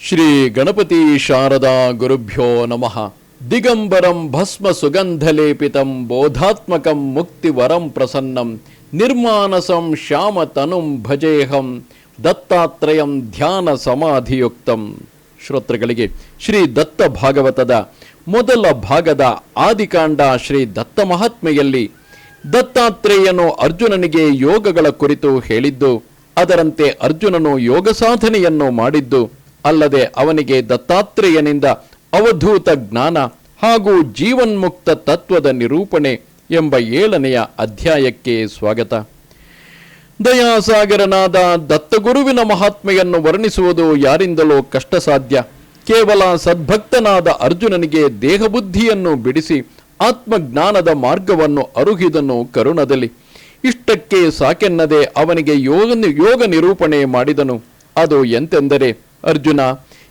ಶ್ರೀ ಗಣಪತಿ ಶಾರದಾ ಗುರುಭ್ಯೋ ನಮಃ. ದಿಗಂಬರಂ ಭಸ್ಮ ಸುಗಂಧಲೇಪಿತಂ ಬೋಧಾತ್ಮಕಂ ಮುಕ್ತಿವರಂ ಪ್ರಸನ್ನಂ ನಿರ್ಮಾನಸಂ ಶ್ಯಾಮತನುಂ ಭಜೇಹಂ ದತ್ತಾತ್ರಯಂ ಧ್ಯಾನ ಸಮಾಧಿಯುಕ್ತಂ. ಶ್ರೋತೃಗಳಿಗೆ ಶ್ರೀ ದತ್ತ ಭಾಗವತದ ಮೊದಲ ಭಾಗದ ಆದಿಕಾಂಡ ಶ್ರೀ ದತ್ತ ಮಹಾತ್ಮೆಯಲ್ಲಿ ದತ್ತಾತ್ರೇಯನು ಅರ್ಜುನನಿಗೆ ಯೋಗಗಳ ಕುರಿತು ಹೇಳಿದ್ದು, ಅದರಂತೆ ಅರ್ಜುನನು ಯೋಗ ಸಾಧನೆಯನ್ನು ಮಾಡಿದ್ದು ಅಲ್ಲದೆ ಅವನಿಗೆ ದತ್ತಾತ್ರೇಯನಿಂದ ಅವಧೂತ ಜ್ಞಾನ ಹಾಗೂ ಜೀವನ್ಮುಕ್ತ ತತ್ವದ ನಿರೂಪಣೆ ಎಂಬ ಏಳನೆಯ ಅಧ್ಯಾಯಕ್ಕೆ ಸ್ವಾಗತ. ದಯಾಸಾಗರನಾದ ದತ್ತಗುರುವಿನ ಮಹಾತ್ಮೆಯನ್ನು ವರ್ಣಿಸುವುದು ಯಾರಿಂದಲೋ ಕಷ್ಟ ಸಾಧ್ಯ ಕೇವಲ ಸದ್ಭಕ್ತನಾದ ಅರ್ಜುನನಿಗೆ ದೇಹಬುದ್ಧಿಯನ್ನು ಬಿಡಿಸಿ ಆತ್ಮಜ್ಞಾನದ ಮಾರ್ಗವನ್ನು ಅರುಹಿದನು ಕರುಣದಲ್ಲಿ. ಇಷ್ಟಕ್ಕೆ ಸಾಕೆನ್ನದೆ ಅವನಿಗೆ ಯೋಗ ಯೋಗ ನಿರೂಪಣೆ ಮಾಡಿದನು. ಅದು ಎಂತೆಂದರೆ ಅರ್ಜುನ,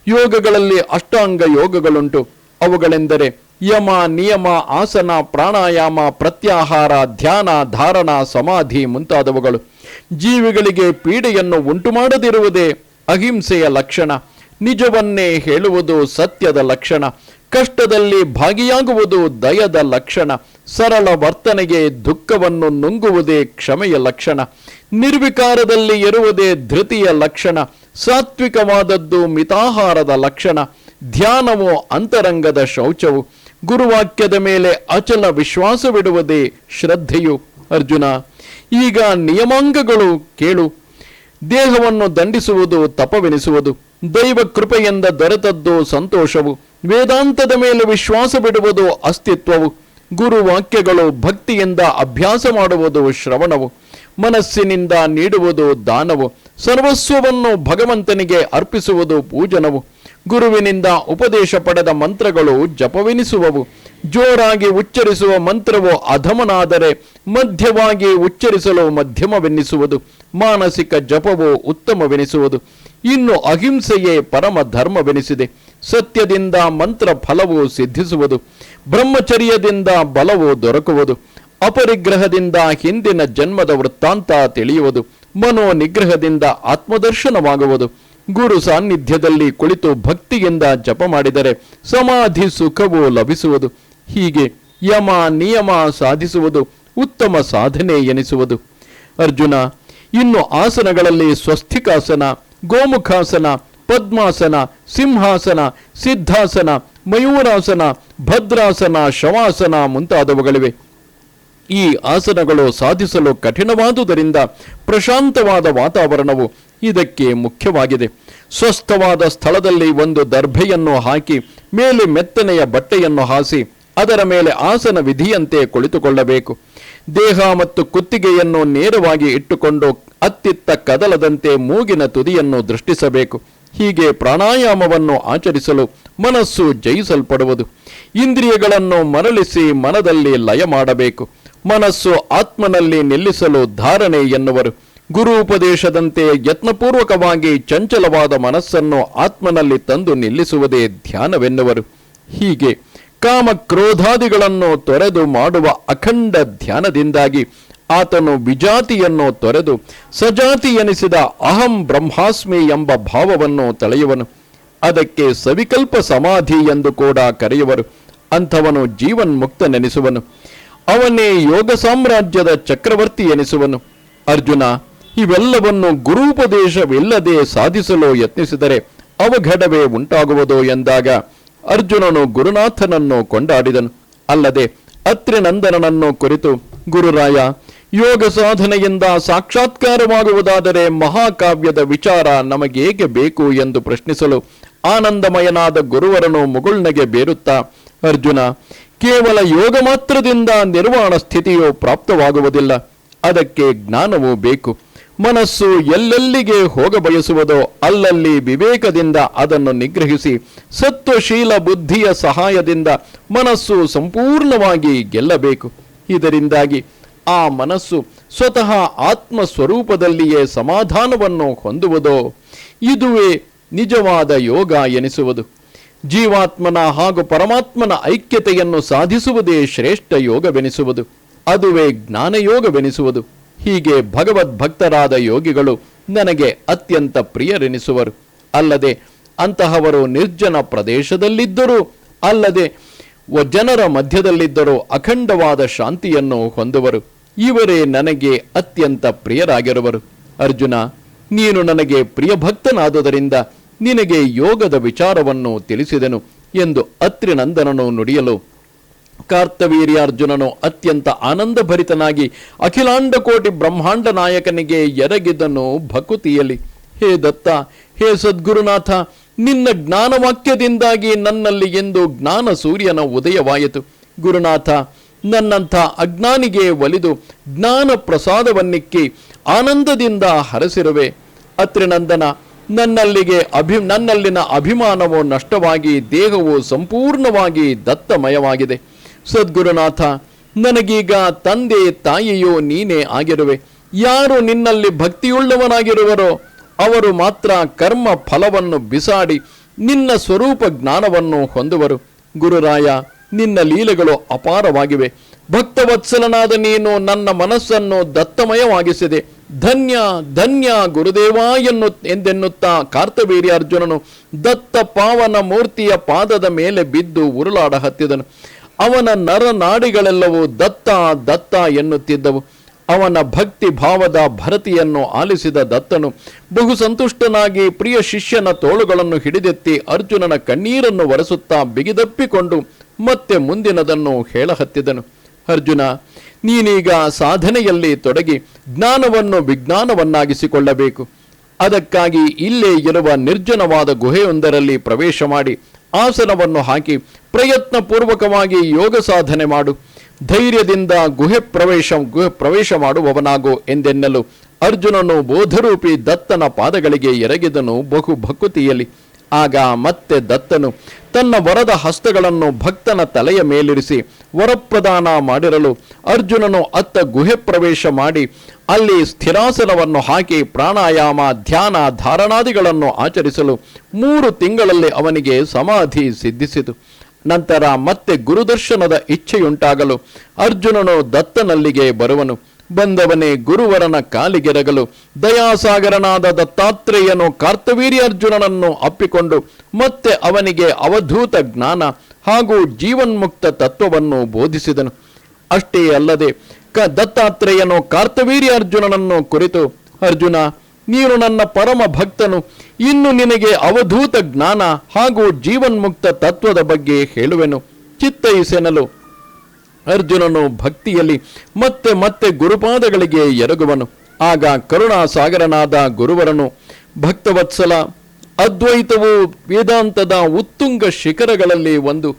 ಯೋಗಗಳಲ್ಲಿ ಅಷ್ಟಾಂಗ ಯೋಗಗಳುಂಟು. ಅವುಗಳೆಂದರೆ ಯಮ, ನಿಯಮ, ಆಸನ, ಪ್ರಾಣಾಯಾಮ, ಪ್ರತ್ಯಾಹಾರ, ಧ್ಯಾನ, ಧಾರಣ, ಸಮಾಧಿ ಮುಂತಾದವುಗಳು. ಜೀವಿಗಳಿಗೆ ಪೀಡೆಯನ್ನು ಉಂಟು ಮಾಡದಿರುವುದೇ ಅಹಿಂಸೆಯ ಲಕ್ಷಣ. ನಿಜವನ್ನೇ ಹೇಳುವುದು ಸತ್ಯದ ಲಕ್ಷಣ. ಕಷ್ಟದಲ್ಲಿ ಭಾಗಿಯಾಗುವುದು ದಯದ ಲಕ್ಷಣ. ಸರಳ ವರ್ತನೆಗೆ ದುಃಖವನ್ನು ನುಂಗುವುದೇ ಕ್ಷಮೆಯ ಲಕ್ಷಣ, ನಿರ್ವಿಕಾರದಲ್ಲಿ ಇರುವುದೇ ಧೃತಿಯ ಲಕ್ಷಣ, ಸಾತ್ವಿಕವಾದದ್ದು ಮಿತಾಹಾರದ ಲಕ್ಷಣ, ಧ್ಯಾನವು ಅಂತರಂಗದ ಶೌಚವು, ಗುರುವಾಕ್ಯದ ಮೇಲೆ ಅಚಲ ವಿಶ್ವಾಸವಿಡುವುದೇ ಶ್ರದ್ಧೆಯು. ಅರ್ಜುನ, ಈಗ ನಿಯಮಾಂಗಗಳು ಕೇಳು. ದೇಹವನ್ನು ದಂಡಿಸುವುದು, ತಪವೆನಿಸುವುದು, ದೈವ ಕೃಪೆಯಿಂದ ದೊರೆತದ್ದು ಸಂತೋಷವು, ವೇದಾಂತದ ಮೇಲೆ ವಿಶ್ವಾಸ ಬಿಡುವುದು ಅಸ್ತಿತ್ವವು. ಗುರುವಾಕ್ಯಗಳು ಭಕ್ತಿಯಿಂದ ಅಭ್ಯಾಸ ಮಾಡುವುದು ಶ್ರವಣವು, ಮನಸ್ಸಿನಿಂದ ನೀಡುವುದು ದಾನವು, ಸರ್ವಸ್ವವನ್ನು ಭಗವಂತನಿಗೆ ಅರ್ಪಿಸುವುದು ಪೂಜನವು, ಗುರುವಿನಿಂದ ಉಪದೇಶ ಪಡೆದ ಮಂತ್ರಗಳು ಜಪವೆನಿಸುವವು, ಜೋರಾಗಿ ಉಚ್ಚರಿಸುವ ಮಂತ್ರವು ಅಧಮನಾದರೆ ಮಧ್ಯವಾಗಿ ಉಚ್ಚರಿಸಲು ಮಧ್ಯಮವೆನ್ನಿಸುವುದು ಮಾನಸಿಕ ಜಪವು ಉತ್ತಮವೆನಿಸುವುದು, ಇನ್ನು ಅಹಿಂಸೆಯೇ ಪರಮ ಧರ್ಮವೆನಿಸಿದೆ ಸತ್ಯದಿಂದ ಮಂತ್ರ ಫಲವು ಸಿದ್ಧಿಸುವುದು, ಬ್ರಹ್ಮಚರ್ಯದಿಂದ ಬಲವು ದೊರಕುವುದು, ಅಪರಿಗ್ರಹದಿಂದ ಹಿಂದಿನ ಜನ್ಮದ ವೃತ್ತಾಂತ ತಿಳಿಯುವುದು ಮನೋ ನಿಗ್ರಹದಿಂದ ಆತ್ಮದರ್ಶನವಾಗುವುದು, ಗುರು ಸಾನ್ನಿಧ್ಯದಲ್ಲಿ ಕುಳಿತು ಭಕ್ತಿಯಿಂದ ಜಪ ಮಾಡಿದರೆ ಸಮಾಧಿ ಸುಖವು ಲಭಿಸುವುದು, ಹೀಗೆ ಯಮ ನಿಯಮ ಸಾಧಿಸುವುದು, ಉತ್ತಮ ಸಾಧನೆ ಎನಿಸುವುದು. ಅರ್ಜುನ, ಇನ್ನು ಆಸನಗಳಲ್ಲಿ ಸ್ವಸ್ಥಿಕಾಸನ ಗೋಮುಖಾಸನ ಪದ್ಮಾಸನ, ಸಿಂಹಾಸನ, ಸಿದ್ಧಾಸನ, ಮಯೂರಾಸನ, ಭದ್ರಾಸನ, ಶವಾಸನ ಮುಂತಾದವುಗಳಿವೆ. ಈ ಆಸನಗಳು ಸಾಧಿಸಲು ಕಠಿಣವಾದುದರಿಂದ ಪ್ರಶಾಂತವಾದ ವಾತಾವರಣವು ಇದಕ್ಕೆ ಮುಖ್ಯವಾಗಿದೆ. ಸ್ವಸ್ಥವಾದ ಸ್ಥಳದಲ್ಲಿ ಒಂದು ದರ್ಭೆಯನ್ನು ಹಾಕಿ ಮೇಲೆ ಮೆತ್ತನೆಯ ಬಟ್ಟೆಯನ್ನು ಹಾಸಿ ಅದರ ಮೇಲೆ ಆಸನ ವಿಧಿಯಂತೆ ಕುಳಿತುಕೊಳ್ಳಬೇಕು. ದೇಹ ಮತ್ತು ಕುತ್ತಿಗೆಯನ್ನು ನೇರವಾಗಿ ಇಟ್ಟುಕೊಂಡು ಅತ್ತಿತ್ತ ಕದಲದಂತೆ ಮೂಗಿನ ತುದಿಯನ್ನು ದೃಷ್ಟಿಸಬೇಕು. ಹೀಗೆ ಪ್ರಾಣಾಯಾಮವನ್ನು ಆಚರಿಸಲು ಮನಸ್ಸು ಜಯಿಸಲ್ಪಡುವುದು. ಇಂದ್ರಿಯಗಳನ್ನು ಮರಳಿಸಿ ಮನದಲ್ಲಿ ಲಯ ಮಾಡಬೇಕು. ಮನಸ್ಸು ಆತ್ಮನಲ್ಲಿ ನಿಲ್ಲಿಸಲು ಧಾರಣೆ ಎನ್ನುವರು. ಗುರು ಉಪದೇಶದಂತೆ ಯತ್ನಪೂರ್ವಕವಾಗಿ ಚಂಚಲವಾದ ಮನಸ್ಸನ್ನು ಆತ್ಮನಲ್ಲಿ ತಂದು ನಿಲ್ಲಿಸುವುದೇ ಧ್ಯಾನವೆನ್ನುವರು. ಹೀಗೆ ಕಾಮ ಕ್ರೋಧಾದಿಗಳನ್ನು ತೊರೆದು ಮಾಡುವ ಅಖಂಡ ಧ್ಯಾನದಿಂದಾಗಿ ಆತನು ವಿಜಾತಿಯನ್ನು ತೊರೆದು ಸಜಾತಿ ಎನಿಸಿದ ಅಹಂ ಬ್ರಹ್ಮಾಸ್ಮಿ ಎಂಬ ಭಾವವನ್ನು ತಳೆಯುವನು. ಅದಕ್ಕೆ ಸವಿಕಲ್ಪ ಸಮಾಧಿ ಎಂದು ಕೂಡ ಕರೆಯುವರು. ಅಂಥವನು ಜೀವನ್ಮುಕ್ತನೆನಿಸುವನು. ಅವನೇ ಯೋಗ ಸಾಮ್ರಾಜ್ಯದ ಚಕ್ರವರ್ತಿ ಎನಿಸುವನು. ಅರ್ಜುನ, ಇವೆಲ್ಲವನ್ನು ಗುರೂಪದೇಶವಿಲ್ಲದೆ ಸಾಧಿಸಲು ಯತ್ನಿಸಿದರೆ ಅವಘಡವೇ ಉಂಟಾಗುವುದು ಎಂದಾಗ ಅರ್ಜುನನು ಗುರುನಾಥನನ್ನು ಕೊಂಡಾಡಿದನು. ಅಲ್ಲದೆ ಅತ್ರಿನಂದನನನ್ನು ಕುರಿತು, ಗುರುರಾಯ ಯೋಗ ಸಾಧನೆಯಿಂದ ಸಾಕ್ಷಾತ್ಕಾರವಾಗುವುದಾದರೆ ಮಹಾಕಾವ್ಯದ ವಿಚಾರ ನಮಗೇಕೆ ಬೇಕು ಎಂದು ಪ್ರಶ್ನಿಸಲು ಆನಂದಮಯನಾದ ಗುರುವರನು ಮುಗುಳ್ನಗೆ ಬೇರುತ್ತಾ, ಅರ್ಜುನ, ಕೇವಲ ಯೋಗ ಮಾತ್ರದಿಂದ ನಿರ್ವಾಣ ಸ್ಥಿತಿಯು ಪ್ರಾಪ್ತವಾಗುವುದಿಲ್ಲ. ಅದಕ್ಕೆ ಜ್ಞಾನವೂ ಬೇಕು. ಮನಸ್ಸು ಎಲ್ಲೆಲ್ಲಿಗೆ ಹೋಗ ಬಯಸುವುದೋ ಅಲ್ಲಲ್ಲಿ ವಿವೇಕದಿಂದ ಅದನ್ನು ನಿಗ್ರಹಿಸಿ, ಸತ್ವಶೀಲ ಬುದ್ಧಿಯ ಸಹಾಯದಿಂದ ಮನಸ್ಸು ಸಂಪೂರ್ಣವಾಗಿ ಗೆಲ್ಲಬೇಕು. ಇದರಿಂದಾಗಿ ಆ ಮನಸ್ಸು ಸ್ವತಃ ಆತ್ಮ ಸ್ವರೂಪದಲ್ಲಿಯೇ ಸಮಾಧಾನವನ್ನು ಹೊಂದುವುದೋ. ಇದುವೇ ನಿಜವಾದ ಯೋಗ ಎನಿಸುವುದು. ಜೀವಾತ್ಮನ ಹಾಗೂ ಪರಮಾತ್ಮನ ಐಕ್ಯತೆಯನ್ನು ಸಾಧಿಸುವುದೇ ಶ್ರೇಷ್ಠ ಯೋಗವೆನಿಸುವುದು. ಅದುವೇ ಜ್ಞಾನಯೋಗವೆನಿಸುವುದು. ಹೀಗೆ ಭಗವದ್ಭಕ್ತರಾದ ಯೋಗಿಗಳು ನನಗೆ ಅತ್ಯಂತ ಪ್ರಿಯರೆನಿಸುವರು. ಅಲ್ಲದೆ ಅಂತಹವರು ನಿರ್ಜನ ಪ್ರದೇಶದಲ್ಲಿದ್ದರೂ, ಅಲ್ಲದೆ ಜನರ ಮಧ್ಯದಲ್ಲಿದ್ದರೂ ಅಖಂಡವಾದ ಶಾಂತಿಯನ್ನು ಹೊಂದುವರು. ಇವರೇ ನನಗೆ ಅತ್ಯಂತ ಪ್ರಿಯರಾಗಿರುವರು. ಅರ್ಜುನ, ನೀನು ನನಗೆ ಪ್ರಿಯ ಭಕ್ತನಾದುದರಿಂದ ನಿನಗೆ ಯೋಗದ ವಿಚಾರವನ್ನು ತಿಳಿಸಿದೆನು ಎಂದು ಅತ್ರಿನಂದನನು ನುಡಿಯಲು ಕಾರ್ತವೀರ್ಯಾರ್ಜುನನು ಅತ್ಯಂತ ಆನಂದಭರಿತನಾಗಿ ಅಖಿಲಾಂಡಕೋಟಿ ಬ್ರಹ್ಮಾಂಡ ನಾಯಕನಿಗೆ ಎರಗಿದನು ಭಕುತಿಯಲ್ಲಿ, ಹೇ ದತ್ತ, ಹೇ ಸದ್ಗುರುನಾಥ, ನಿನ್ನ ಜ್ಞಾನವಾಕ್ಯದಿಂದಾಗಿ ನನ್ನಲ್ಲಿ ಎಂದು ಜ್ಞಾನ ಸೂರ್ಯನ ಉದಯವಾಯಿತು. ಗುರುನಾಥ ನನ್ನಂಥ ಅಜ್ಞಾನಿಗೆ ಒಲಿದು ಜ್ಞಾನ ಪ್ರಸಾದವನ್ನಿಕ್ಕಿ ಆನಂದದಿಂದ ಹರಸಿರುವೆ. ಅತ್ರಿನಂದನ ನನ್ನಲ್ಲಿಗೆ ಅಭಿ, ನನ್ನಲ್ಲಿನ ಅಭಿಮಾನವು ನಷ್ಟವಾಗಿ ದೇಹವು ಸಂಪೂರ್ಣವಾಗಿ ದತ್ತಮಯವಾಗಿದೆ. ಸದ್ಗುರುನಾಥ, ನನಗೀಗ ತಂದೆ ತಾಯಿಯೋ ನೀನೇ ಆಗಿರುವೆ. ಯಾರು ನಿನ್ನಲ್ಲಿ ಭಕ್ತಿಯುಳ್ಳವನಾಗಿರುವರೋ, ಅವರು ಮಾತ್ರ ಕರ್ಮ ಫಲವನ್ನು ಬಿಸಾಡಿ ನಿನ್ನ ಸ್ವರೂಪ ಜ್ಞಾನವನ್ನು ಹೊಂದುವರು. ಗುರುರಾಯ ನಿನ್ನ ಲೀಲೆಗಳು ಅಪಾರವಾಗಿವೆ. ಭಕ್ತವತ್ಸಲನಾದ ನೀನು ನನ್ನ ಮನಸ್ಸನ್ನು ದತ್ತಮಯವಾಗಿಸಿದೆ. ಧನ್ಯ ಧನ್ಯ ಗುರುದೇವ ಎನ್ನು, ಎಂದೆನ್ನುತ್ತಾ ಕಾರ್ತವೀರ್ಯಾರ್ಜುನನು ದತ್ತ ಪಾವನ ಮೂರ್ತಿಯ ಪಾದದ ಮೇಲೆ ಬಿದ್ದು ಉರುಳಾಡ ಹತ್ತಿದನು. ಅವನ ನರನಾಡಿಗಳೆಲ್ಲವೂ ದತ್ತ ದತ್ತ ಎನ್ನುತ್ತಿದ್ದವು. ಅವನ ಭಕ್ತಿ ಭಾವದ ಭರತಿಯನ್ನು ಆಲಿಸಿದ ದತ್ತನು ಬಹು ಸಂತುಷ್ಟನಾಗಿ ಪ್ರಿಯ ಶಿಷ್ಯನ ತೋಳುಗಳನ್ನು ಹಿಡಿದೆತ್ತಿ ಅರ್ಜುನನ ಕಣ್ಣೀರನ್ನು ಒರೆಸುತ್ತಾ ಬಿಗಿದಪ್ಪಿಕೊಂಡು ಮತ್ತೆ ಮುಂದಿನದನ್ನು ಹೇಳಹತ್ತಿದನು. ಅರ್ಜುನ, ನೀನೀಗ ಸಾಧನೆಯಲ್ಲಿ ತೊಡಗಿ ಜ್ಞಾನವನ್ನು ವಿಜ್ಞಾನವನ್ನಾಗಿಸಿಕೊಳ್ಳಬೇಕು. ಅದಕ್ಕಾಗಿ ಇಲ್ಲೇ ಇರುವ ನಿರ್ಜನವಾದ ಗುಹೆಯೊಂದರಲ್ಲಿ ಪ್ರವೇಶ ಮಾಡಿ ಆಸನವನ್ನು ಹಾಕಿ ಪ್ರಯತ್ನಪೂರ್ವಕವಾಗಿ ಯೋಗ ಸಾಧನೆ ಮಾಡು. ಧೈರ್ಯದಿಂದ ಗುಹೆ ಪ್ರವೇಶ ಗುಹೆ ಪ್ರವೇಶ ಮಾಡುವವನಾಗೋ ಎಂದೆನ್ನಲು ಅರ್ಜುನನು ಬೋಧರೂಪಿ ದತ್ತನ ಪಾದಗಳಿಗೆ ಎರಗಿದನು ಬಹು ಭಕುತಿಯಲ್ಲಿ ಆಗ ಮತ್ತೆ ದತ್ತನು ತನ್ನ ವರದ ಹಸ್ತಗಳನ್ನು ಭಕ್ತನ ತಲೆಯ ಮೇಲಿರಿಸಿ ವರಪ್ರದಾನ ಮಾಡಿರಲು ಅರ್ಜುನನು ಅತ್ತ ಗುಹೆ ಪ್ರವೇಶ ಮಾಡಿ ಅಲ್ಲಿ ಸ್ಥಿರಾಸನವನ್ನು ಹಾಕಿ ಪ್ರಾಣಾಯಾಮ, ಧ್ಯಾನ, ಧಾರಣಾದಿಗಳನ್ನು ಆಚರಿಸಲು ಮೂರು ತಿಂಗಳಲ್ಲಿ ಅವನಿಗೆ ಸಮಾಧಿ ಸಿದ್ಧಿಸಿತು. ನಂತರ ಮತ್ತೆ ಗುರುದರ್ಶನದ ಇಚ್ಛೆಯುಂಟಾಗಲು ಅರ್ಜುನನು ದತ್ತನಲ್ಲಿಗೆ ಬರುವನು. ಬಂದವನೇ ಗುರುವರನ ಕಾಲಿಗೆರಗಲು ದಯಾಸಾಗರನಾದ ದತ್ತಾತ್ರೇಯನು ಕಾರ್ತವೀರ್ಯಾರ್ಜುನನನ್ನು ಅಪ್ಪಿಕೊಂಡು ಮತ್ತೆ ಅವನಿಗೆ ಅವಧೂತ ಜ್ಞಾನ ಹಾಗೂ ಜೀವನ್ಮುಕ್ತ ತತ್ವವನ್ನು ಬೋಧಿಸಿದನು. ಅಷ್ಟೇ ಅಲ್ಲದೆ ಕ ದತ್ತಾತ್ರೇಯನು ಕಾರ್ತವೀರ್ಯಾರ್ಜುನನನ್ನು ಕುರಿತು, ಅರ್ಜುನ, ನೀನು ನನ್ನ ಪರಮ ಭಕ್ತನು. ಇನ್ನು ನಿನಗೆ ಅವಧೂತ ಜ್ಞಾನ ಹಾಗೂ ಜೀವನ್ಮುಕ್ತ ತತ್ವದ ಬಗ್ಗೆ ಹೇಳುವೆನು. ಚಿತ್ತೈಸೆನಲು ಅರ್ಜುನನು ಭಕ್ತಿಯಲ್ಲಿ ಮತ್ತೆ ಮತ್ತೆ ಗುರುಪಾದಗಳಿಗೆ ಎರಗುವನು. ಆಗ ಕರುಣಾಸಾಗರನಾದ ಗುರುವರನು, ಭಕ್ತವತ್ಸಲ, ಅದ್ವೈತವು ವೇದಾಂತದ ಉತ್ತುಂಗ ಶಿಖರಗಳಲ್ಲಿ ಒಂದು.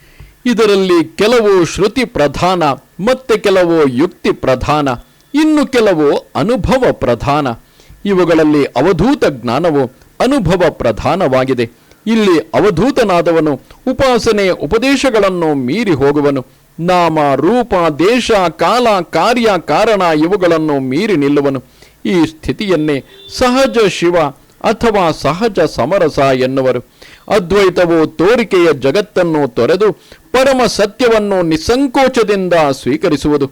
ಇದರಲ್ಲಿ ಕೆಲವು ಶ್ರುತಿ ಪ್ರಧಾನ, ಮತ್ತೆ ಕೆಲವು ಯುಕ್ತಿ ಪ್ರಧಾನ, ಇನ್ನು ಕೆಲವು ಅನುಭವ ಪ್ರಧಾನ. ಇವುಗಳಲ್ಲಿ ಅವಧೂತ ಜ್ಞಾನವು ಅನುಭವ ಪ್ರಧಾನವಾಗಿದೆ. ಇಲ್ಲಿ ಅವಧೂತನಾದವನು ಉಪಾಸನೆ ಉಪದೇಶಗಳನ್ನು ಮೀರಿ ಹೋಗುವನು. ನಾಮ, ರೂಪ, ದೇಶ, ಕಾಲ, ಕಾರ್ಯ, ಕಾರಣ ಇವುಗಳನ್ನು ಮೀರಿ ನಿಲ್ಲುವನು. ಈ ಸ್ಥಿತಿಯನ್ನೇ ಸಹಜ ಶಿವ ಅಥವಾ ಸಹಜ ಸಮರಸ ಎನ್ನುವರು. ಅದ್ವೈತವು ತೋರಿಕೆಯ ಜಗತ್ತನ್ನು ತೊರೆದು ಪರಮ ಸತ್ಯವನ್ನು ನಿಸ್ಸಂಕೋಚದಿಂದ ಸ್ವೀಕರಿಸುವುದು.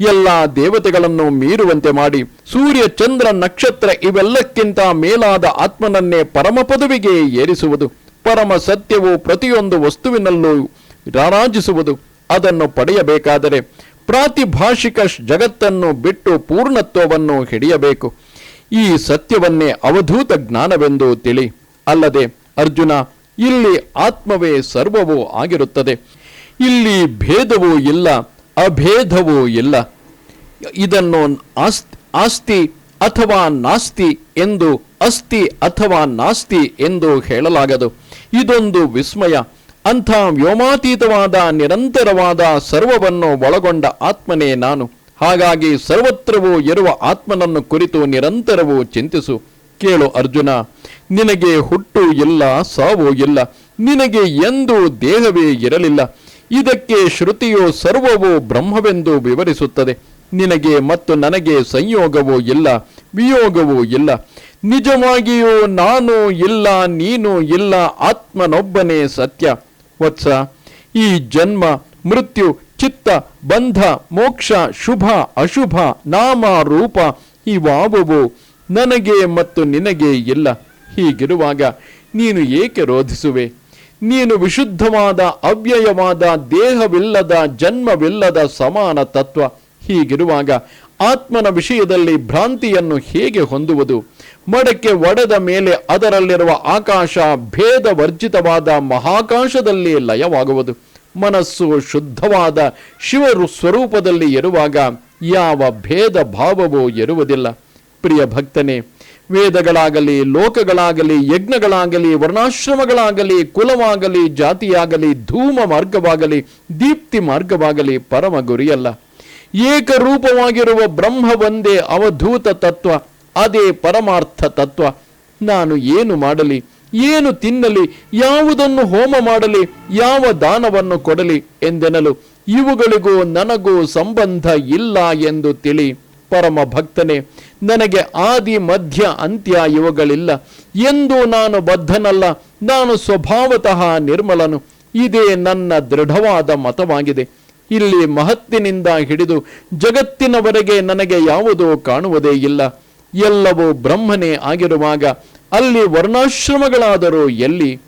ಎಲ್ಲ ದೇವತೆಗಳನ್ನು ಮೀರುವಂತೆ ಮಾಡಿ ಸೂರ್ಯ, ಚಂದ್ರ, ನಕ್ಷತ್ರ ಇವೆಲ್ಲಕ್ಕಿಂತ ಮೇಲಾದ ಆತ್ಮನನ್ನೇ ಪರಮ ಪದವಿಗೆ ಏರಿಸುವುದು. ಪರಮ ಸತ್ಯವು ಪ್ರತಿಯೊಂದು ವಸ್ತುವಿನಲ್ಲೂ ರಾರಾಜಿಸುವುದು. ಅದನ್ನು ಪಡೆಯಬೇಕಾದರೆ ಪ್ರಾತಿಭಾಷಿಕ ಜಗತ್ತನ್ನು ಬಿಟ್ಟು ಪೂರ್ಣತ್ವವನ್ನು ಹಿಡಿಯಬೇಕು. ಈ ಸತ್ಯವನ್ನೇ ಅವಧೂತ ಜ್ಞಾನವೆಂದು ತಿಳಿ. ಅಲ್ಲದೆ ಅರ್ಜುನ, ಇಲ್ಲಿ ಆತ್ಮವೇ ಸರ್ವವೂ ಆಗಿರುತ್ತದೆ. ಇಲ್ಲಿ ಭೇದವೂ ಇಲ್ಲ, ಅಭೇದವೂ ಇಲ್ಲ. ಇದನ್ನು ಆಸ್ತಿ ಆಸ್ತಿ ಅಥವಾ ನಾಸ್ತಿ ಎಂದು, ಅಸ್ತಿ ಅಥವಾ ನಾಸ್ತಿ ಎಂದು ಹೇಳಲಾಗದು. ಇದೊಂದು ವಿಸ್ಮಯ. ಅಂಥ ವ್ಯೋಮಾತೀತವಾದ, ನಿರಂತರವಾದ ಸರ್ವವನ್ನು ಒಳಗೊಂಡ ಆತ್ಮನೇ ನಾನು. ಹಾಗಾಗಿ ಸರ್ವತ್ರವೂ ಇರುವ ಆತ್ಮನನ್ನು ಕುರಿತು ನಿರಂತರವೂ ಚಿಂತಿಸು. ಕೇಳು ಅರ್ಜುನ, ನಿನಗೆ ಹುಟ್ಟು ಇಲ್ಲ, ಸಾವು ಇಲ್ಲ, ನಿನಗೆ ಎಂದೂ ದೇಹವೇ ಇರಲಿಲ್ಲ. ಇದಕ್ಕೆ ಶ್ರುತಿಯು ಸರ್ವವು ಬ್ರಹ್ಮವೆಂದು ವಿವರಿಸುತ್ತದೆ. ನಿನಗೆ ಮತ್ತು ನನಗೆ ಸಂಯೋಗವೂ ಇಲ್ಲ, ವಿಯೋಗವೂ ಇಲ್ಲ. ನಿಜವಾಗಿಯೂ ನಾನು ಇಲ್ಲ, ನೀನು ಇಲ್ಲ, ಆತ್ಮನೊಬ್ಬನೇ ಸತ್ಯ. ವತ್ಸ. ಈ ಜನ್ಮ, ಮೃತ್ಯು, ಚಿತ್ತ, ಬಂಧ, ಮೋಕ್ಷ, ಶುಭ, ಅಶುಭ, ನಾಮ, ರೂಪ ಇವಾವುವು. ನನಗೆ ಮತ್ತು ನಿನಗೆ ಇಲ್ಲ. ಹೀಗಿರುವಾಗ ನೀನು ಏಕೆ ರೋಧಿಸುವೆ? ನೀನು ವಿಶುದ್ಧವಾದ, ಅವ್ಯಯವಾದ, ದೇಹವಿಲ್ಲದ, ಜನ್ಮವಿಲ್ಲದ ಸಮಾನ ತತ್ವ. ಹೀಗಿರುವಾಗ ಆತ್ಮನ ವಿಷಯದಲ್ಲಿ ಭ್ರಾಂತಿಯನ್ನು ಹೇಗೆ ಹೊಂದುವುದು? ಮಡಕ್ಕೆ ಒಡೆದ ಮೇಲೆ ಅದರಲ್ಲಿರುವ ಆಕಾಶ ಭೇದ ವರ್ಜಿತವಾದ ಮಹಾಕಾಶದಲ್ಲಿ ಲಯವಾಗುವುದು. ಮನಸ್ಸು ಶುದ್ಧವಾದ ಶಿವರು ಸ್ವರೂಪದಲ್ಲಿ ಇರುವಾಗ ಯಾವ ಭೇದ ಭಾವವೂ ಇರುವುದಿಲ್ಲ. ಪ್ರಿಯ ಭಕ್ತನೇ, ವೇದಗಳಾಗಲಿ, ಲೋಕಗಳಾಗಲಿ, ಯಜ್ಞಗಳಾಗಲಿ, ವರ್ಣಾಶ್ರಮಗಳಾಗಲಿ, ಕುಲವಾಗಲಿ, ಜಾತಿಯಾಗಲಿ, ಧೂಮ ಮಾರ್ಗವಾಗಲಿ, ದೀಪ್ತಿ ಮಾರ್ಗವಾಗಲಿ ಪರಮ ಗುರಿಯಲ್ಲ. ಏಕರೂಪವಾಗಿರುವ ಬ್ರಹ್ಮ ಒಂದೇ ಅವಧೂತ ತತ್ವ. ಅದೇ ಪರಮಾರ್ಥ ತತ್ವ. ನಾನು ಏನು ಮಾಡಲಿ, ಏನು ತಿನ್ನಲಿ, ಯಾವುದನ್ನು ಹೋಮ ಮಾಡಲಿ, ಯಾವ ದಾನವನ್ನು ಕೊಡಲಿ ಎಂದೆನಲು, ಇವುಗಳಿಗೂ ನನಗೂ ಸಂಬಂಧ ಇಲ್ಲ ಎಂದು ತಿಳಿ. ಪರಮ ಭಕ್ತನೇ, ನನಗೆ ಆದಿ, ಮಧ್ಯ, ಅಂತ್ಯ ಇವುಗಳಿಲ್ಲ. ಎಂದು ನಾನು ಬದ್ಧನಲ್ಲ, ನಾನು ಸ್ವಭಾವತಃ ನಿರ್ಮಲನು. ಇದೇ ನನ್ನ ದೃಢವಾದ ಮತವಾಗಿದೆ. ಇಲ್ಲಿ ಮಹತ್ತಿನಿಂದ ಹಿಡಿದು ಜಗತ್ತಿನವರೆಗೆ ನನಗೆ ಯಾವುದೂ ಕಾಣುವುದೇ ಇಲ್ಲ. ಎಲ್ಲವೂ ಬ್ರಹ್ಮನೇ ಆಗಿರುವಾಗ ಅಲ್ಲಿ ವರ್ಣಾಶ್ರಮಗಳಾದರೂ ಎಲ್ಲಿ?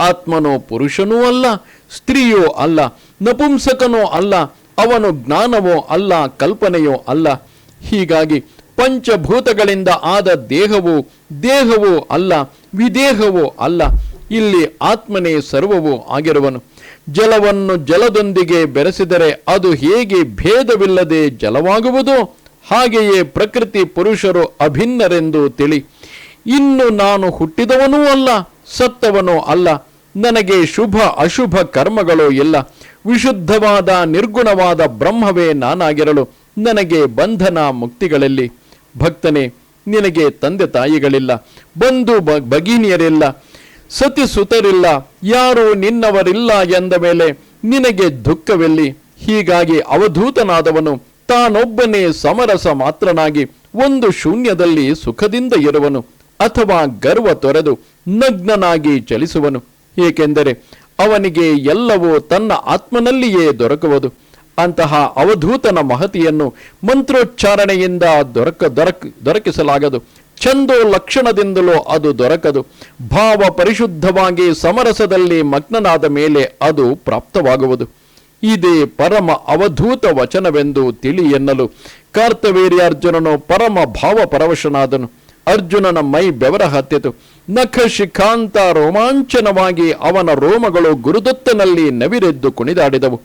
ಆತ್ಮನೋ ಪುರುಷನೂ ಅಲ್ಲ, ಸ್ತ್ರೀಯೋ ಅಲ್ಲ, ನಪುಂಸಕನೋ ಅಲ್ಲ, ಅವನು ಜ್ಞಾನವೋ ಅಲ್ಲ, ಕಲ್ಪನೆಯೋ ಅಲ್ಲ. ಹೀಗಾಗಿ ಪಂಚಭೂತಗಳಿಂದ ಆದ ದೇಹವು ದೇಹವೂ ಅಲ್ಲ, ವಿದೇಹವೂ ಅಲ್ಲ. ಇಲ್ಲಿ ಆತ್ಮನೇ ಸರ್ವವೂ ಆಗಿರುವನು. ಜಲವನ್ನು ಜಲದೊಂದಿಗೆ ಬೆರೆಸಿದರೆ ಅದು ಹೇಗೆ ಭೇದವಿಲ್ಲದೆ ಜಲವಾಗುವುದೋ? ಹಾಗೆಯೇ ಪ್ರಕೃತಿ ಪುರುಷರು ಅಭಿನ್ನರೆಂದು ತಿಳಿ, ಇನ್ನು ನಾನು ಹುಟ್ಟಿದವನೂ ಅಲ್ಲ, ಸತ್ತವನೂ ಅಲ್ಲ, ನನಗೆ ಶುಭ ಅಶುಭ ಕರ್ಮಗಳು ಇಲ್ಲ, ವಿಶುದ್ಧವಾದ ನಿರ್ಗುಣವಾದ ಬ್ರಹ್ಮವೇ ನಾನಾಗಿರಲು, ನನಗೆ ಬಂಧನ ಮುಕ್ತಿಗಳಲ್ಲಿ. ಭಕ್ತನೇ, ನಿನಗೆ ತಂದೆ ತಾಯಿಗಳಿಲ್ಲ, ಬಂಧು ಭಗಿನಿಯರಿಲ್ಲ, ಸತಿ ಸುತರಿಲ್ಲ, ಯಾರು ನಿನ್ನವರಿಲ್ಲ ಎಂದ ಮೇಲೆ ನಿನಗೆ ದುಃಖವೆಲ್ಲಿ? ಹೀಗಾಗಿ ಅವಧೂತನಾದವನು ತಾನೊಬ್ಬನೇ ಸಮರಸ ಮಾತ್ರನಾಗಿ ಒಂದು ಶೂನ್ಯದಲ್ಲಿ ಸುಖದಿಂದ ಇರುವನು ಅಥವಾ ಗರ್ವ ತೊರೆದು ನಗ್ನನಾಗಿ ಚಲಿಸುವನು. ಏಕೆಂದರೆ ಅವನಿಗೆ ಎಲ್ಲವೂ ತನ್ನ ಆತ್ಮನಲ್ಲಿಯೇ ದೊರಕುವುದು. ಅಂತಹ ಅವಧೂತನ ಮಹತಿಯನ್ನು ಮಂತ್ರೋಚ್ಚಾರಣೆಯಿಂದ ದೊರಕ ದೊರಕ ದೊರಕಿಸಲಾಗದು. ಚಂದೋ ಲಕ್ಷಣದಿಂದಲೂ ಅದು ದೊರಕದು. ಭಾವ ಪರಿಶುದ್ಧವಾಗಿ ಸಮರಸದಲ್ಲಿ ಮಗ್ನನಾದ ಮೇಲೆ ಅದು ಪ್ರಾಪ್ತವಾಗುವುದು. ಇದೇ ಪರಮ ಅವಧೂತ ವಚನವೆಂದು ತಿಳಿ ಎನ್ನಲು ಕಾರ್ತವೀರ್ಯಾರ್ಜುನನು ಪರಮ ಭಾವ ಪರವಶನಾದನು. ಅರ್ಜುನನ ಮೈ ಬೆವರ ಹತ್ತಿತು. ನಖ ಶಿಖಾಂತ ರೋಮಾಂಚನವಾಗಿ ಅವನ ರೋಮಗಳು ಗುರುದತ್ತನಲ್ಲಿ ನವಿರೆದ್ದು ಕುಣಿದಾಡಿದವು.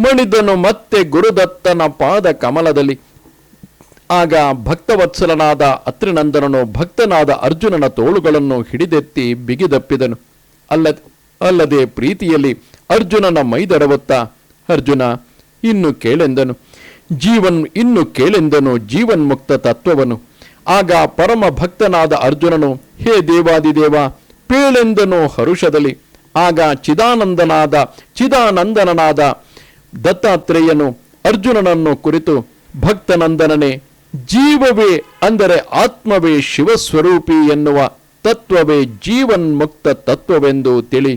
ಮಣಿದನು ಮತ್ತೆ ಗುರುದತ್ತನ ಪಾದ ಕಮಲದಲ್ಲಿ. ಆಗ ಭಕ್ತವತ್ಸಲನಾದ ಅತ್ರಿನಂದನನು ಭಕ್ತನಾದ ಅರ್ಜುನನ ತೋಳುಗಳನ್ನು ಹಿಡಿದೆತ್ತಿ ಬಿಗಿದಪ್ಪಿದನು. ಅಲ್ಲದೆ ಅಲ್ಲದೆ ಪ್ರೀತಿಯಲ್ಲಿ ಅರ್ಜುನನ ಮೈದರವತ್ತ ಅರ್ಜುನ, ಇನ್ನು ಕೇಳೆಂದನು. ಜೀವನ್ ಇನ್ನು ಕೇಳೆಂದನು ಜೀವನ್ಮುಕ್ತ ತತ್ವವನು. ಆಗ ಪರಮ ಭಕ್ತನಾದ ಅರ್ಜುನನು, ಹೇ ದೇವಾದಿದೇವ, ಪೇಳೆಂದನು ಹರುಷದಲ್ಲಿ. ಆಗ ಚಿದಾನಂದನಾದ, ಚಿದಾನಂದನನಾದ ದತ್ತಾತ್ರೇಯನು ಅರ್ಜುನನನ್ನು ಕುರಿತು, ಭಕ್ತನಂದನನೇ, ಜೀವವೇ ಅಂದರೆ ಆತ್ಮವೇ ಶಿವಸ್ವರೂಪಿ ಎನ್ನುವ ತತ್ವವೇ ಜೀವನ್ಮುಕ್ತ ತತ್ವವೆಂದು ತಿಳಿ.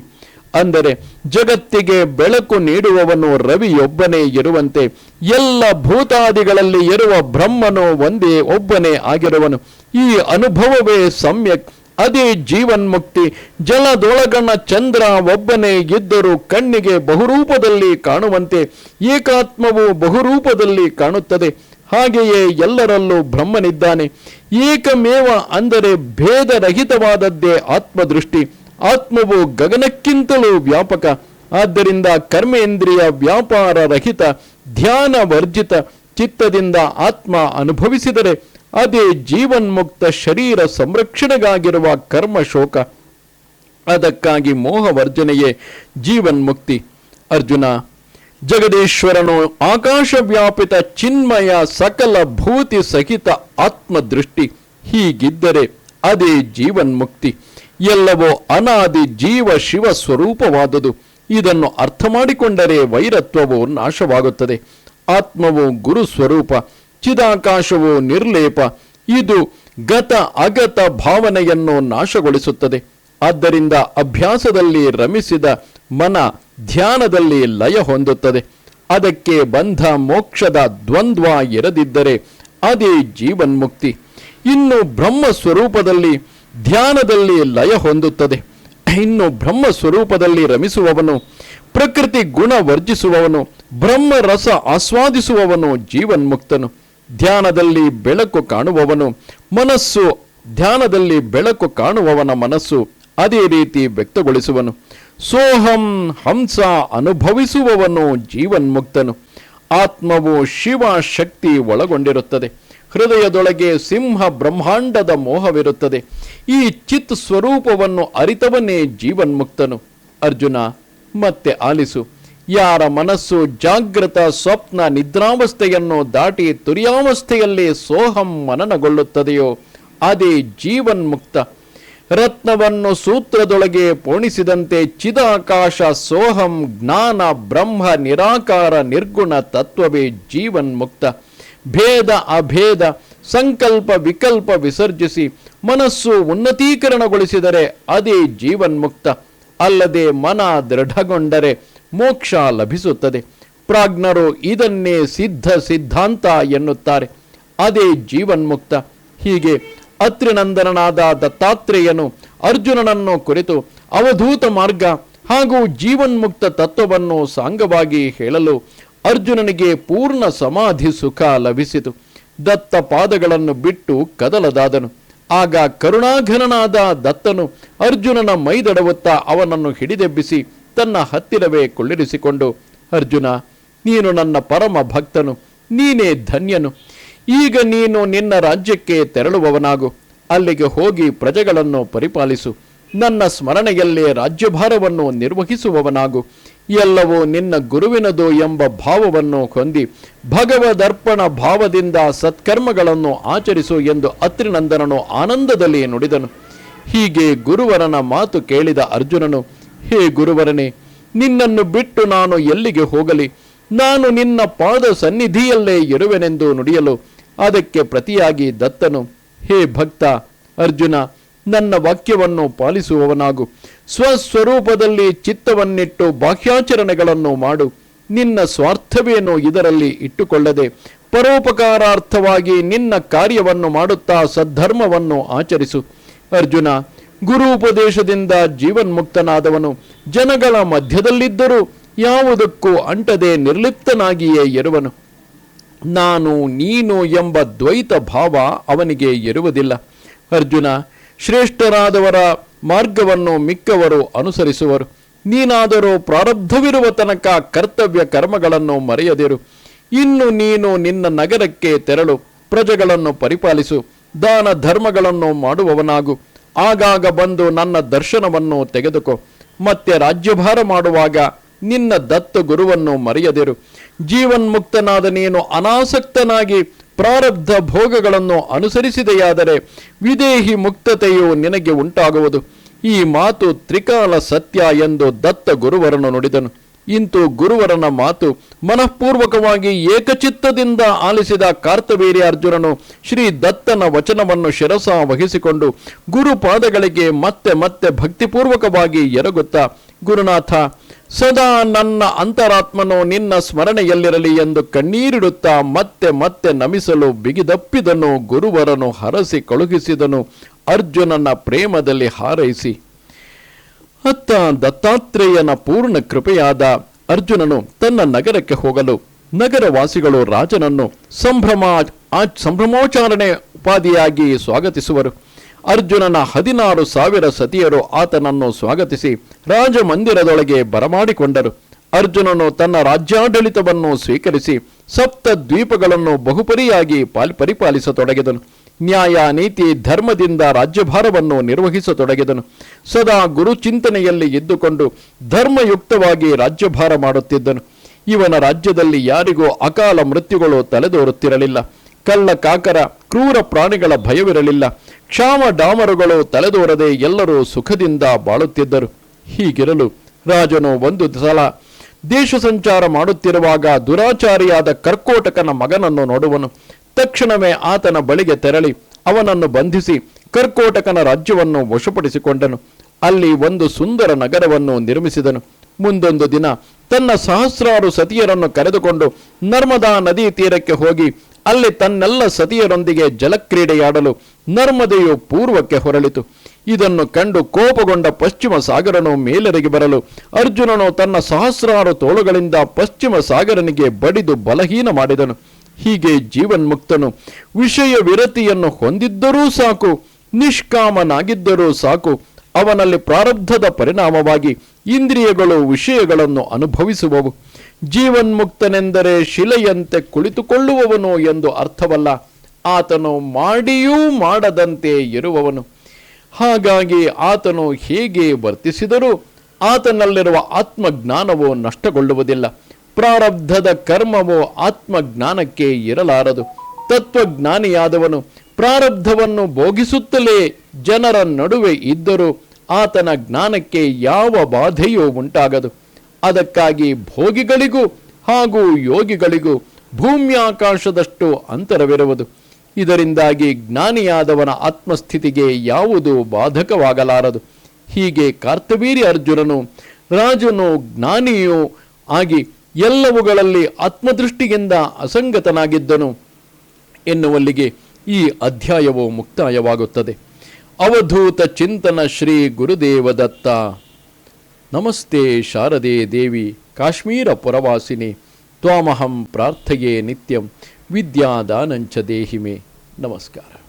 ಅಂದರೆ ಜಗತ್ತಿಗೆ ಬೆಳಕು ನೀಡುವವನು ರವಿಯೊಬ್ಬನೇ ಇರುವಂತೆ ಎಲ್ಲ ಭೂತಾದಿಗಳಲ್ಲಿ ಇರುವ ಬ್ರಹ್ಮನು ಒಂದೇ ಒಬ್ಬನೇ ಆಗಿರುವನು. ಈ ಅನುಭವವೇ ಸಮ್ಯಕ್. ಅದೇ ಜೀವನ್ಮುಕ್ತಿ. ಜಲದೊಳಗಣ ಚಂದ್ರ ಒಬ್ಬನೇ ಇದ್ದರೂ ಕಣ್ಣಿಗೆ ಬಹುರೂಪದಲ್ಲಿ ಕಾಣುವಂತೆ. ಏಕಾತ್ಮವು ಬಹುರೂಪದಲ್ಲಿ ಕಾಣುತ್ತದೆ. ಹಾಗೆಯೇ ಎಲ್ಲರಲ್ಲೂ ಬ್ರಹ್ಮನಿದ್ದಾನೆ. ಏಕಮೇವ ಅಂದರೆ ಭೇದರಹಿತವಾದದ್ದೇ ಆತ್ಮದೃಷ್ಟಿ. ಆತ್ಮವು ಗಗನಕ್ಕಿಂತಲೂ ವ್ಯಾಪಕ. ಆದ್ದರಿಂದ ಕರ್ಮೇಂದ್ರಿಯ ವ್ಯಾಪಾರ ರಹಿತ, ಧ್ಯಾನ ವರ್ಜಿತ, ಚಿತ್ತದಿಂದ ಆತ್ಮ ಅನುಭವಿಸಿದರೆ ಅದೇ ಜೀವನ್ಮುಕ್ತ ಶರೀರ ಸಂರಕ್ಷಣೆಗಾಗಿರುವ ಕರ್ಮ ಶೋಕ ಅದಕ್ಕಾಗಿ ಮೋಹವರ್ಜನೆಯೇ ಜೀವನ್ಮುಕ್ತಿ. ಅರ್ಜುನ, ಜಗದೀಶ್ವರನು ಆಕಾಶ ವ್ಯಾಪಿತ ಚಿನ್ಮಯ ಸಕಲ ಭೂತಿ ಸಹಿತ ಆತ್ಮದೃಷ್ಟಿ. ಹೀಗಿದ್ದರೆ ಅದೇ ಜೀವನ್ಮುಕ್ತಿ. ಎಲ್ಲವೋ ಅನಾದಿ ಜೀವ ಶಿವ ಸ್ವರೂಪವಾದುದು. ಇದನ್ನು ಅರ್ಥ ಮಾಡಿಕೊಂಡರೆ ವೈರತ್ವವು ನಾಶವಾಗುತ್ತದೆ. ಆತ್ಮವು ಗುರು ಸ್ವರೂಪ, ಚಿದಾಕಾಶವು ನಿರ್ಲೇಪ. ಇದು ಗತ ಅಗತ ಭಾವನೆಯನ್ನು ನಾಶಗೊಳಿಸುತ್ತದೆ. ಆದ್ದರಿಂದ ಅಭ್ಯಾಸದಲ್ಲಿ ರಮಿಸಿದ ಮನ ಧ್ಯಾನದಲ್ಲಿ ಲಯ ಹೊಂದುತ್ತದೆ. ಅದಕ್ಕೆ ಬಂಧ ಮೋಕ್ಷದ ದ್ವಂದ್ವ ಇರದಿದ್ದರೆ ಅದೇ ಜೀವನ್ಮುಕ್ತಿ. ಇನ್ನು ಬ್ರಹ್ಮ ಸ್ವರೂಪದಲ್ಲಿ ಧ್ಯಾನದಲ್ಲಿ ಲಯ ಹೊಂದುತ್ತದೆ. ಇನ್ನು ಬ್ರಹ್ಮ ಸ್ವರೂಪದಲ್ಲಿ ರಮಿಸುವವನು, ಪ್ರಕೃತಿ ಗುಣ ವರ್ಜಿಸುವವನು, ಬ್ರಹ್ಮ ರಸ ಆಸ್ವಾದಿಸುವವನು ಜೀವನ್ಮುಕ್ತನು ಧ್ಯಾನದಲ್ಲಿ ಬೆಳಕು ಕಾಣುವವನು, ಮನಸ್ಸು, ಧ್ಯಾನದಲ್ಲಿ ಬೆಳಕು ಕಾಣುವವನ ಮನಸ್ಸು ಅದೇ ರೀತಿ ವ್ಯಕ್ತಗೊಳಿಸುವನು. ಸೋಹಂ ಹಂಸ ಅನುಭವಿಸುವವನು ಜೀವನ್ಮುಕ್ತನು ಆತ್ಮವು ಶಿವ ಶಕ್ತಿ ಒಳಗೊಂಡಿರುತ್ತದೆ. ಹೃದಯದೊಳಗೆ ಸಿಂಹ ಬ್ರಹ್ಮಾಂಡದ ಮೋಹವಿರುತ್ತದೆ. ಈ ಚಿತ್ ಸ್ವರೂಪವನ್ನು ಅರಿತವನೇ ಜೀವನ್ಮುಕ್ತನು. ಅರ್ಜುನ, ಮತ್ತೆ ಆಲಿಸು. ಯಾರ ಮನಸ್ಸು ಜಾಗೃತ ಸ್ವಪ್ನ ನಿದ್ರಾವಸ್ಥೆಯನ್ನು ದಾಟಿ ತುರ್ಯಾವಸ್ಥೆಯಲ್ಲಿ ಸೋಹಂ ಮನನಗೊಳ್ಳುತ್ತದೆಯೋ, ಅದೇ ಜೀವನ್ಮುಕ್ತ. ರತ್ನವನ್ನು ಸೂತ್ರದೊಳಗೆ ಪೋಣಿಸಿದಂತೆ ಚಿದಾಕಾಶ ಸೋಹಂ ಜ್ಞಾನ ಬ್ರಹ್ಮ ನಿರಾಕಾರ ನಿರ್ಗುಣ ತತ್ವವೇ ಜೀವನ್ಮುಕ್ತ. ಭೇದ ಅಭೇದ ಸಂಕಲ್ಪ ವಿಕಲ್ಪ ವಿಸರ್ಜಿಸಿ ಮನಸ್ಸು ಉನ್ನತೀಕರಣಗೊಳಿಸಿದರೆ ಅದೇ ಜೀವನ್ಮುಕ್ತ. ಅಲ್ಲದೆ ಮನ ದೃಢಗೊಂಡರೆ ಮೋಕ್ಷ ಲಭಿಸುತ್ತದೆ. ಪ್ರಾಜ್ಞರು ಇದನ್ನೇ ಸಿದ್ಧ ಸಿದ್ಧಾಂತ ಎನ್ನುತ್ತಾರೆ. ಅದೇ ಜೀವನ್ಮುಕ್ತ. ಹೀಗೆ ಅತ್ರಿನಂದನನಾದ ದತ್ತಾತ್ರೇಯನು ಅರ್ಜುನನನ್ನು ಕುರಿತು ಅವಧೂತ ಮಾರ್ಗ ಹಾಗೂ ಜೀವನ್ಮುಕ್ತ ತತ್ವವನ್ನು ಸಾಂಗವಾಗಿ ಹೇಳಲು ಅರ್ಜುನನಿಗೆ ಪೂರ್ಣ ಸಮಾಧಿ ಸುಖ ಲಭಿಸಿತು. ದತ್ತ ಪಾದಗಳನ್ನು ಬಿಟ್ಟು ಕದಲದಾದನು. ಆಗ ಕರುಣಾಘನನಾದ ದತ್ತನು ಅರ್ಜುನನ ಮೈದಡವುತ್ತಾ ಅವನನ್ನು ಹಿಡಿದೆಬ್ಬಿಸಿ ತನ್ನ ಹತ್ತಿರವೇ ಕೊಳ್ಳಿರಿಸಿಕೊಂಡು, ಅರ್ಜುನ, ನೀನು ನನ್ನ ಪರಮ ಭಕ್ತನು, ನೀನೇ ಧನ್ಯನು. ಈಗ ನೀನು ನಿನ್ನ ರಾಜ್ಯಕ್ಕೆ ತೆರಳುವವನಾಗು. ಅಲ್ಲಿಗೆ ಹೋಗಿ ಪ್ರಜೆಗಳನ್ನು ಪರಿಪಾಲಿಸು. ನನ್ನ ಸ್ಮರಣೆಯಲ್ಲೇ ರಾಜ್ಯಭಾರವನ್ನು ನಿರ್ವಹಿಸುವವನಾಗು. ಎಲ್ಲವೂ ನಿನ್ನ ಗುರುವಿನದು ಎಂಬ ಭಾವವನ್ನು ಹೊಂದಿ ಭಗವದರ್ಪಣ ಭಾವದಿಂದ ಸತ್ಕರ್ಮಗಳನ್ನು ಆಚರಿಸು ಎಂದು ಅತ್ರಿನಂದನನು ಆನಂದದಲ್ಲಿ ನುಡಿದನು. ಹೀಗೆ ಗುರುವರನ ಮಾತು ಕೇಳಿದ ಅರ್ಜುನನು, ಹೇ ಗುರುವರನೇ, ನಿನ್ನನ್ನು ಬಿಟ್ಟು ನಾನು ಎಲ್ಲಿಗೆ ಹೋಗಲಿ? ನಾನು ನಿನ್ನ ಪಾದ ಸನ್ನಿಧಿಯಲ್ಲೇ ಇರುವೆನೆಂದು ನುಡಿಯಲು ಅದಕ್ಕೆ ಪ್ರತಿಯಾಗಿ ದತ್ತನು. ಹೇ ಭಕ್ತ, ಅರ್ಜುನ, ನನ್ನ ವಾಕ್ಯವನ್ನು ಪಾಲಿಸುವವನಾಗು. ಸ್ವಸ್ವರೂಪದಲ್ಲಿ ಚಿತ್ತವನ್ನಿಟ್ಟು ಬಾಹ್ಯಾಚರಣೆಗಳನ್ನು ಮಾಡು. ನಿನ್ನ ಸ್ವಾರ್ಥವೇನು ಇದರಲ್ಲಿ ಇಟ್ಟುಕೊಳ್ಳದೆ, ಪರೋಪಕಾರಾರ್ಥವಾಗಿ ನಿನ್ನ ಕಾರ್ಯವನ್ನು ಮಾಡುತ್ತಾ ಸದ್ಧರ್ಮವನ್ನು ಆಚರಿಸು. ಅರ್ಜುನ, ಗುರುಪದೇಶದಿಂದ ಜೀವನ್ಮುಕ್ತನಾದವನು, ಜನಗಳ ಮಧ್ಯದಲ್ಲಿದ್ದರೂ ಯಾವುದಕ್ಕೂ ಅಂಟದೆ ನಿರ್ಲಿಪ್ತನಾಗಿಯೇ ಇರುವನು. ನಾನು ನೀನು ಎಂಬ ದ್ವೈತ ಭಾವ ಅವನಿಗೆ ಇರುವುದಿಲ್ಲ. ಅರ್ಜುನ, ಶ್ರೇಷ್ಠರಾದವರ ಮಾರ್ಗವನ್ನು ಮಿಕ್ಕವರು ಅನುಸರಿಸುವರು. ನೀನಾದರೂ ಪ್ರಾರಬ್ಧವಿರುವ ತನಕ ಕರ್ತವ್ಯ ಕರ್ಮಗಳನ್ನು ಮರೆಯದಿರು. ಇನ್ನು ನೀನು ನಿನ್ನ ನಗರಕ್ಕೆ ತೆರಳು. ಪ್ರಜೆಗಳನ್ನು ಪರಿಪಾಲಿಸು. ದಾನ ಧರ್ಮಗಳನ್ನು ಮಾಡುವವನಾಗು. ಆಗಾಗ ಬಂದು ನನ್ನ ದರ್ಶನವನ್ನು ತೆಗೆದುಕೊ. ಮತ್ತೆ ರಾಜ್ಯಭಾರ ಮಾಡುವಾಗ ನಿನ್ನ ದತ್ತ ಗುರುವನ್ನು ಮರೆಯದಿರು. ಜೀವನ್ಮುಕ್ತನಾದ ನೀನು ಅನಾಸಕ್ತನಾಗಿ ಪ್ರಾರಬ್ಧ ಭೋಗಗಳನ್ನು ಅನುಸರಿಸಿದೆಯಾದರೆ ವಿದೇಹಿ ಮುಕ್ತತೆಯು ನಿನಗೆ ಉಂಟಾಗುವುದು. ಈ ಮಾತು ತ್ರಿಕಾಲ ಸತ್ಯ ಎಂದು ದತ್ತ ಗುರುವರನು ನುಡಿದನು. ಇಂತು ಗುರುವರನ ಮಾತು ಮನಃಪೂರ್ವಕವಾಗಿ ಏಕಚಿತ್ತದಿಂದ ಆಲಿಸಿದ ಕಾರ್ತವೀರ್ಯ ಅರ್ಜುನನು ಶ್ರೀ ದತ್ತನ ವಚನವನ್ನು ಶಿರಸ ವಹಿಸಿಕೊಂಡು ಗುರುಪಾದಗಳಿಗೆ ಮತ್ತೆ ಮತ್ತೆ ಭಕ್ತಿಪೂರ್ವಕವಾಗಿ ಎರಗುತ್ತ, ಗುರುನಾಥ, ಸದಾ ನನ್ನ ಅಂತರಾತ್ಮನು ನಿನ್ನ ಸ್ಮರಣೆಯಲ್ಲಿರಲಿ ಎಂದು ಕಣ್ಣೀರಿಡುತ್ತಾ ಮತ್ತೆ ಮತ್ತೆ ನಮಿಸಲು ಬಿಗಿದಪ್ಪಿದನು ಗುರುವರನು ಹರಸಿ ಕಳುಹಿಸಿದನು. ಅರ್ಜುನನ ಪ್ರೇಮದಲ್ಲಿ ಹಾರೈಸಿ. ಅತ್ತ ದತ್ತಾತ್ರೇಯನ ಪೂರ್ಣ ಕೃಪೆಯಾದ ಅರ್ಜುನನು ತನ್ನ ನಗರಕ್ಕೆ ಹೋಗಲು ನಗರವಾಸಿಗಳು ರಾಜನನ್ನು ಸಂಭ್ರಮ ಸಂಭ್ರಮೋಚಾರಣೆ ಉಪಾಧಿಯಾಗಿ ಸ್ವಾಗತಿಸುವರು. ಅರ್ಜುನನ ಹದಿನಾರು ಸಾವಿರ ಸತಿಯರು ಆತನನ್ನು ಸ್ವಾಗತಿಸಿ ರಾಜಮಂದಿರದೊಳಗೆ ಬರಮಾಡಿಕೊಂಡರು. ಅರ್ಜುನನು ತನ್ನ ರಾಜ್ಯಾಡಳಿತವನ್ನು ಸ್ವೀಕರಿಸಿ ಸಪ್ತ ದ್ವೀಪಗಳನ್ನು ಬಹುಪರಿಯಾಗಿ ಪಾಲ್, ಪರಿಪಾಲಿಸತೊಡಗಿದನು. ನ್ಯಾಯ ನೀತಿ ಧರ್ಮದಿಂದ ರಾಜ್ಯಭಾರವನ್ನು ನಿರ್ವಹಿಸತೊಡಗಿದನು. ಸದಾ ಗುರು ಚಿಂತನೆಯಲ್ಲಿ ಇದ್ದುಕೊಂಡು ಧರ್ಮಯುಕ್ತವಾಗಿ ರಾಜ್ಯಭಾರ ಮಾಡುತ್ತಿದ್ದನು. ಇವನ ರಾಜ್ಯದಲ್ಲಿ ಯಾರಿಗೂ ಅಕಾಲ ಮೃತ್ಯುಗಳು ತಲೆದೋರುತ್ತಿರಲಿಲ್ಲ. ಕಳ್ಳ ಕಾಕರ, ಕ್ರೂರ ಪ್ರಾಣಿಗಳ ಭಯವಿರಲಿಲ್ಲ. ಕ್ಷಾಮ ಡಾಮರುಗಳು ತಲೆದೋರದೆ ಎಲ್ಲರೂ ಸುಖದಿಂದ ಬಾಳುತ್ತಿದ್ದರು. ಹೀಗಿರಲು ರಾಜನು ಒಂದು ಸಲ ದೇಶ ಸಂಚಾರ ಮಾಡುತ್ತಿರುವಾಗ ದುರಾಚಾರಿಯಾದ ಕರ್ಕೋಟಕನ ಮಗನನ್ನು ನೋಡುವನು. ತಕ್ಷಣವೇ ಆತನ ಬಳಿಗೆ ತೆರಳಿ ಅವನನ್ನು ಬಂಧಿಸಿ ಕರ್ಕೋಟಕನ ರಾಜ್ಯವನ್ನು ವಶಪಡಿಸಿಕೊಂಡನು. ಅಲ್ಲಿ ಒಂದು ಸುಂದರ ನಗರವನ್ನು ನಿರ್ಮಿಸಿದನು. ಮುಂದೊಂದು ದಿನ ತನ್ನ ಸಹಸ್ರಾರು ಸತಿಯರನ್ನು ಕರೆದುಕೊಂಡು ನರ್ಮದಾ ನದಿ ತೀರಕ್ಕೆ ಹೋಗಿ ಅಲ್ಲಿ ತನ್ನೆಲ್ಲ ಸತಿಯರೊಂದಿಗೆ ಜಲಕ್ರೀಡೆಯಾಡಲು ನರ್ಮದೆಯು ಪೂರ್ವಕ್ಕೆ ಹೊರಳಿತು. ಇದನ್ನು ಕಂಡು ಕೋಪಗೊಂಡ ಪಶ್ಚಿಮ ಸಾಗರನು ಮೇಲರಿಗೆ ಬರಲು ಅರ್ಜುನನು ತನ್ನ ಸಹಸ್ರಾರು ತೋಳುಗಳಿಂದ ಪಶ್ಚಿಮ ಸಾಗರನಿಗೆ ಬಡಿದು ಬಲಹೀನ ಮಾಡಿದನು. ಹೀಗೆ ಜೀವನ್ಮುಕ್ತನು ವಿಷಯ ವಿರತಿಯನ್ನು ಹೊಂದಿದ್ದರೂ ಸಾಕು, ನಿಷ್ಕಾಮನಾಗಿದ್ದರೂ ಸಾಕು, ಅವನಲ್ಲಿ ಪ್ರಾರಬ್ಧದ ಪರಿಣಾಮವಾಗಿ ಇಂದ್ರಿಯಗಳು ವಿಷಯಗಳನ್ನು ಅನುಭವಿಸುವವು. ಜೀವನ್ಮುಕ್ತನೆಂದರೆ ಶಿಲೆಯಂತೆ ಕುಳಿತುಕೊಳ್ಳುವವನು ಎಂದು ಅರ್ಥವಲ್ಲ, ಆತನು ಮಾಡಿಯೂ ಮಾಡದಂತೆ ಇರುವವನು. ಹಾಗಾಗಿ ಆತನು ಹೇಗೆ ವರ್ತಿಸಿದರೂ ಆತನಲ್ಲಿರುವ ಆತ್ಮಜ್ಞಾನವು ನಷ್ಟಗೊಳ್ಳುವುದಿಲ್ಲ. ಪ್ರಾರಬ್ಧದ ಕರ್ಮವು ಆತ್ಮಜ್ಞಾನಕ್ಕೆ ಇರಲಾರದು. ತತ್ವಜ್ಞಾನಿಯಾದವನು ಪ್ರಾರಬ್ಧವನ್ನು ಭೋಗಿಸುತ್ತಲೇ ಜನರ ನಡುವೆ ಇದ್ದರೂ ಆತನ ಜ್ಞಾನಕ್ಕೆ ಯಾವ ಬಾಧೆಯೂ ಉಂಟಾಗದು. ಅದಕ್ಕಾಗಿ ಭೋಗಿಗಳಿಗೂ ಹಾಗೂ ಯೋಗಿಗಳಿಗೂ ಭೂಮ್ಯಾಕಾಶದಷ್ಟು ಅಂತರವಿರುವುದು. ಇದರಿಂದಾಗಿ ಜ್ಞಾನಿಯಾದವನ ಆತ್ಮಸ್ಥಿತಿಗೆ ಯಾವುದೂ ಬಾಧಕವಾಗಲಾರದು. ಹೀಗೆ ಕಾರ್ತವೀರ್ಯ ಅರ್ಜುನನು ರಾಜನು ಜ್ಞಾನಿಯೂ ಆಗಿ ಎಲ್ಲವುಗಳಲ್ಲಿ ಆತ್ಮದೃಷ್ಟಿಯಿಂದ ಅಸಂಗತನಾಗಿದ್ದನು ಎನ್ನುವಲ್ಲಿಗೆ ಈ ಅಧ್ಯಾಯವು ಮುಕ್ತಾಯವಾಗುತ್ತದೆ. ಅವಧೂತ ಚಿಂತನ ಶ್ರೀ ಗುರುದೇವದತ್ತ. ನಮಸ್ತೆ ಶಾರದೆ ದೇವಿ, ಕಾಶ್ಮೀರ ಪುರವಾಸಿನಿ, ತ್ವಾಮಹಂ ಪ್ರಾರ್ಥೆಯೇ ನಿತ್ಯಂ, ವಿದ್ಯಾದಾನಂಚ ದೇಹಿಮೆ. ನಮಸ್ಕಾರ.